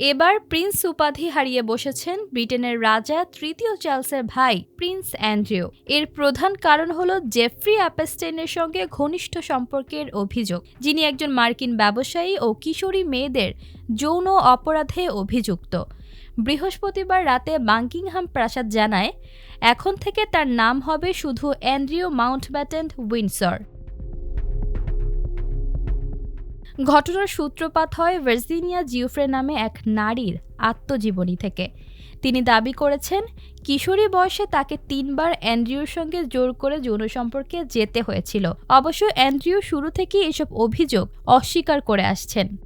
এবার প্রিন্স উপাধি হারিয়ে বসেছেন ব্রিটেনের রাজা তৃতীয় চার্লসের ভাই প্রিন্স অ্যান্ড্রিউ। এর প্রধান কারণ হল জেফ্রি অ্যাপেস্টেনের সঙ্গে ঘনিষ্ঠ সম্পর্কের অভিযোগ। যিনি একজন মার্কিন ব্যবসায়ী ও কিশোরী মেয়েদের যৌন অপরাধে অভিযুক্ত। বৃহস্পতিবার রাতে বাঙ্কিংহাম প্রাসাদ জানায়, এখন থেকে তার নাম হবে শুধু অ্যান্ড্রিউ মাউন্টব্যাটেন উইন্ডসর। ঘটনার সূত্রপাত হয় ভার্জিনিয়া জিউফ্রে নামে এক নারীর আত্মজীবনী থেকে। তিনি দাবি করেছেন, কিশোরী বয়সে তাকে তিনবার অ্যান্ড্রিউর সঙ্গে জোর করে যৌন সম্পর্কে যেতে হয়েছিল। অবশ্য অ্যান্ড্রিউ শুরু থেকেই এসব অভিযোগ অস্বীকার করে আসছেন।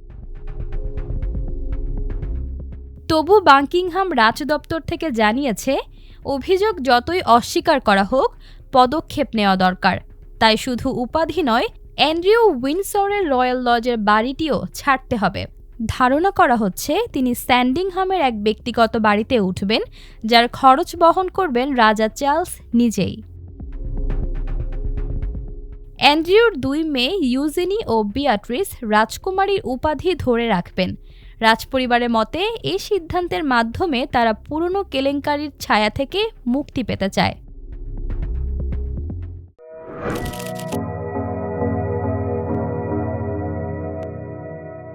তবু বাঙ্কিংহাম রাজদপ্তর থেকে জানিয়েছে, অভিযোগ যতই অস্বীকার করা হোক, পদক্ষেপ নেওয়া দরকার। তাই শুধু উপাধি নয় অ্যান্ড্রিউ উইন্ডসরের রয়্যাল লজের বাড়িটিও ছাড়তে হবে। ধারণা করা হচ্ছে, তিনি স্যান্ডিংহামের এক ব্যক্তিগত বাড়িতে উঠবেন, যার খরচ বহন করবেন রাজা চার্লস নিজেই। অ্যান্ড্রিউর দুই মেয়ে ইউজেনি ও বিয়াট্রিস রাজকুমারীর উপাধি ধরে রাখবেন। রাজপরিবারের মতে এই সিদ্ধান্তের মাধ্যমে তারা পুরনো কেলেঙ্কারির ছায়া থেকে মুক্তি পেতে চায়।